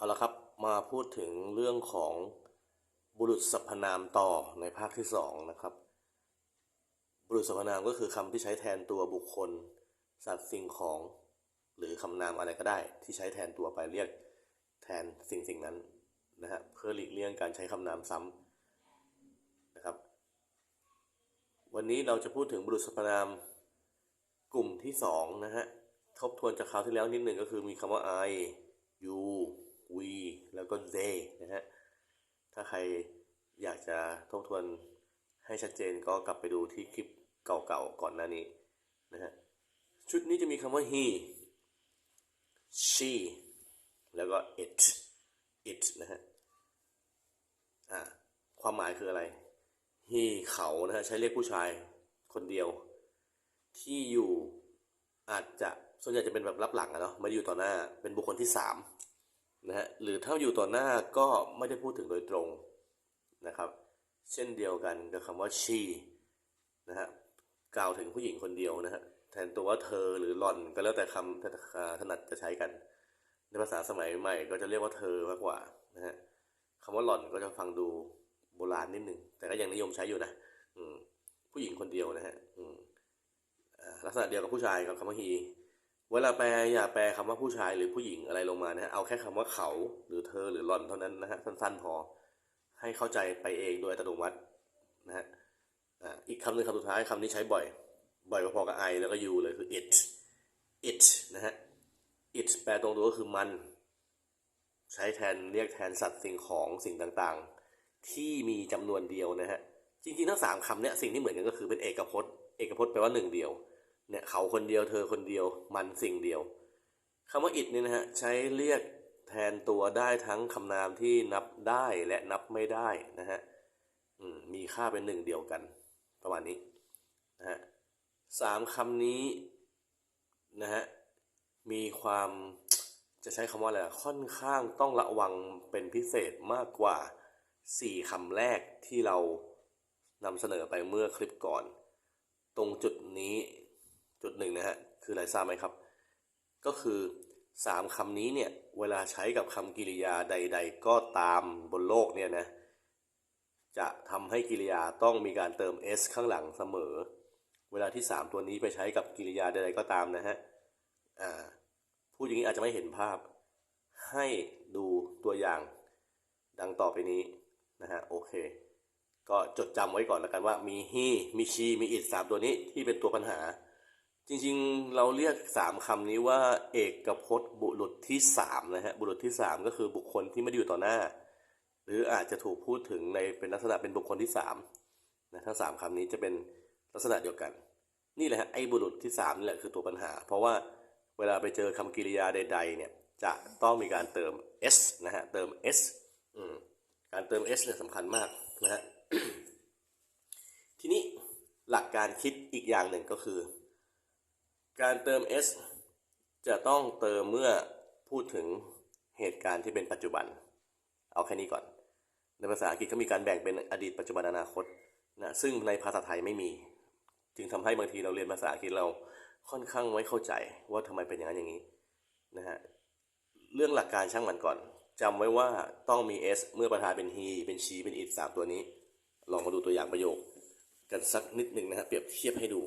เอาละครับมาพูดถึงเรื่องของบุรุษสรรพนามต่อในภาคที่สองนะครับ บุรุษสรรพนามก็คือคำที่ใช้แทนตัวบุคคล สัตว์สิ่งของ หรือคำนามอะไรก็ได้ ที่ใช้แทนตัวไปเรียกแทนสิ่งสิ่งนั้นนะฮะเพื่อหลีกเลี่ยงการใช้คำนามซ้ำนะครับ วันนี้เราจะพูดถึงบุรุษสรรพนามกลุ่มที่สองนะฮะทบทวนจากคราวที่แล้วนิดหนึ่งก็คือมีคำว่า I you we แล้วก็ they นะฮะ ถ้าใครอยากจะทบทวนให้ชัดเจนก็กลับไปดูที่คลิปเก่าๆก่อนหน้านี้นะฮะ ชุดนี้จะมีคำว่า he she แล้วก็ it it นะฮะ อ่า ความหมายคืออะไร he เขานะฮะ ใช้เรียกผู้ชายคนเดียว ที่อยู่อาจจะส่วนใหญ่จะเป็นแบบรับหลังอะเนาะไม่ได้อยู่ต่อหน้า เป็นบุคคลที่สาม นะฮะหรือถ้าอยู่ต่อหน้าก็ไม่ได้พูดถึงโดยตรงนะครับ เช่นเดียวกันกับคำว่า she นะฮะกล่าวถึงผู้หญิงคนเดียวนะฮะแทนตัวว่าเธอหรือหล่อนก็แล้วแต่คำถนัดจะใช้กัน ในภาษาสมัยใหม่ก็จะเรียกว่าเธอมากกว่านะฮะคำว่าหล่อนก็จะฟังดูโบราณนิดหนึ่งแต่ก็ยังนิยมใช้อยู่นะผู้หญิงคนเดียวนะฮะลักษณะเดียวกับผู้ชายกับคำว่า he เวลาแปลอย่าแปลคำว่าผู้ชายหรือผู้หญิงอะไรลงมานะฮะเอาแค่คำว่าเขาหรือเธอหรือหล่อนเท่านั้นนะฮะสั้นๆพอให้เข้าใจไปเองโดยอัตโนมัตินะฮะอีกคำหนึ่งคำสุดท้ายคำนี้ใช้บ่อย บ่อยพอๆกับ I แล้วก็ you เลยคือ it it นะฮะ it แปลตรงตัวก็คือมัน ใช้แทนเรียกแทนสัตว์สิ่งของสิ่งต่างๆ ที่มีจำนวนเดียวนะฮะ จริงๆ ทั้งสามคำเนี้ยสิ่งที่เหมือนกันก็คือเป็นเอกพจน์ เอกพจน์แปลว่าหนึ่งเดียว เนี่ยเขาคนเดียวเธอคนเดียวมันสิ่งเดียวคำว่า it นี่นะฮะใช้เรียกแทนตัวได้ทั้งคำนามที่นับได้และนับไม่ได้นะฮะมมีค่าเป็นหนึ่งเดียวกัน ประมาณนี้นะฮะสามคำนี้นะฮะมีความจะใช้คำว่าอะไรค่อนข้างต้องระวังเป็นพิเศษมากกว่าสี่คำแรกที่เรานำเสนอไปเมื่อคลิปก่อน ตรงจุดนี้ จุดหนึ่งนะฮะคืออะไรทราบไหมครับ ก็คือสามคำนี้เนี่ยเวลาใช้กับคำกิริยาใด ๆ ก็ตามบนโลกเนี่ยนะจะทำให้กิริยาต้องมีการเติม s ข้างหลังเสมอ เวลาที่สามตัวนี้ไปใช้กับกิริยาใดๆก็ตามนะฮะพูดอย่างนี้อาจจะไม่เห็นภาพ ให้ดูตัวอย่างดังต่อไปนี้นะฮะโอเค ก็จดจำไว้ก่อนแล้วกันว่ามี he มี she มี it สามตัวนี้ที่เป็นตัวปัญหา จริงๆ เราเรียกสามคำนี้ว่า เอกพจน์บุรุษที่สามนะฮะบุรุษที่สามก็คือบุคคลที่ไม่ได้อยู่ต่อหน้า หรืออาจจะถูกพูดถึงในเป็นลักษณะเป็นบุคคลที่สามนะทั้งสามคำนี้จะเป็นลักษณะเดียวกัน นี่แหละฮะไอ้บุรุษที่สามนี่แหละคือตัวปัญหา เพราะว่าเวลาไปเจอคำกริยาใด ๆ เนี่ยจะต้องมีการเติม s นะฮะเติม s อืมการเติม s เนี่ยสำคัญมากนะฮะทีนี้หลักการคิดอีกอย่างหนึ่งก็คือ การเติม s จะต้องเติมเมื่อพูดถึงเหตุการณ์ที่เป็นปัจจุบัน เอาแค่นี้ก่อน ในภาษาอังกฤษก็มีการแบ่งเป็นอดีตปัจจุบันอนาคตนะซึ่งในภาษาไทยไม่มี จึงทำให้บางทีเราเรียนภาษาอังกฤษเราค่อนข้างไม่เข้าใจว่าทำไมเป็นอย่างนั้นอย่างนี้นะฮะเรื่องหลักการช่างมันก่อนจำไว้ว่าต้องมี s เมื่อประธานเป็น he เป็น she เป็น it สามตัวนี้ ลองมาดูตัวอย่างประโยค กันสักนิดหนึ่งนะฮะเปรียบเทียบให้ดู